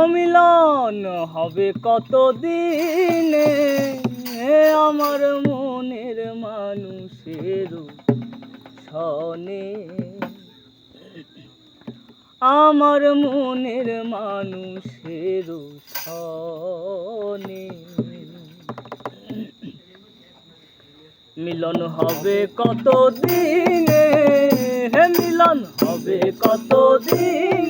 অমিলন হবে কত দিনে আমার মনের মানুষের সনে। আমার মনের মানুষের সনে। মিলন হবে কত দিনে হে মিলন হবে কত দিনে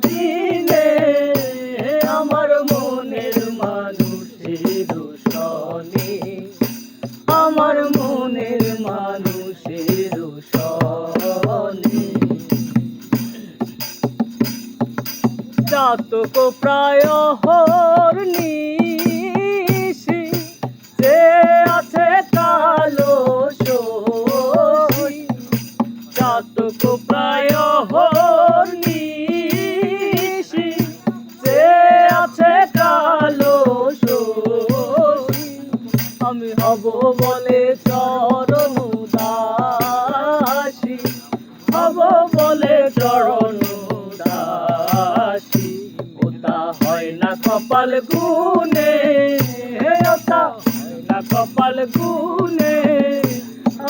চাতক প্রায় হর নিশি। যে আছে কালো চাতক প্রায় হর নিশি। যে আছে কালো আমি হব বলে চরণ কপাল গুনে কপাল গুনে,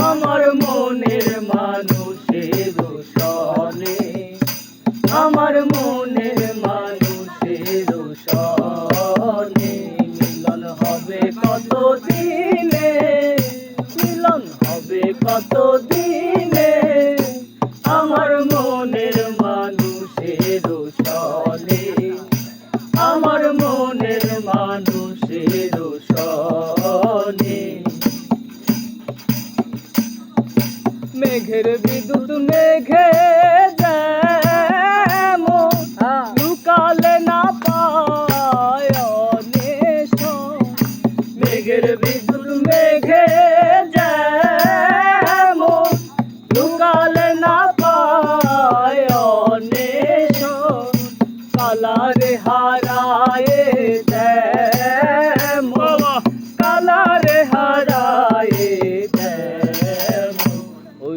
আমার মনের মানুষের সনে আমার মনের মানুষের সনে মিলন হবে কত দিনে মিলন হবে কত দিনে মেঘের বিদ্যুৎ মেঘে লুকালে না পায়। মেঘের বিদ্যুৎ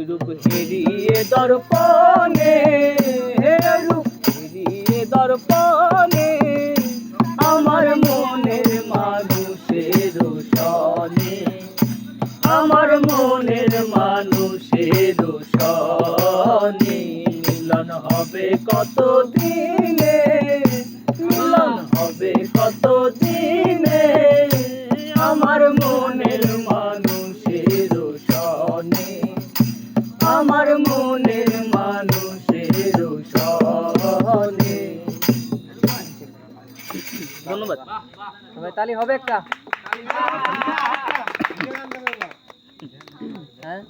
রূপ হেরিয়ে দর্পণে রূপ হেরিয়ে দর্পণে, আমার মনের মানুষের সনে আমার মনের মানুষের সনে মিলন হবে কত দিনে মিলন হবে কত দিনে আমার মনের মানুষের সবাই তালি হবে একটা? হ্যাঁ?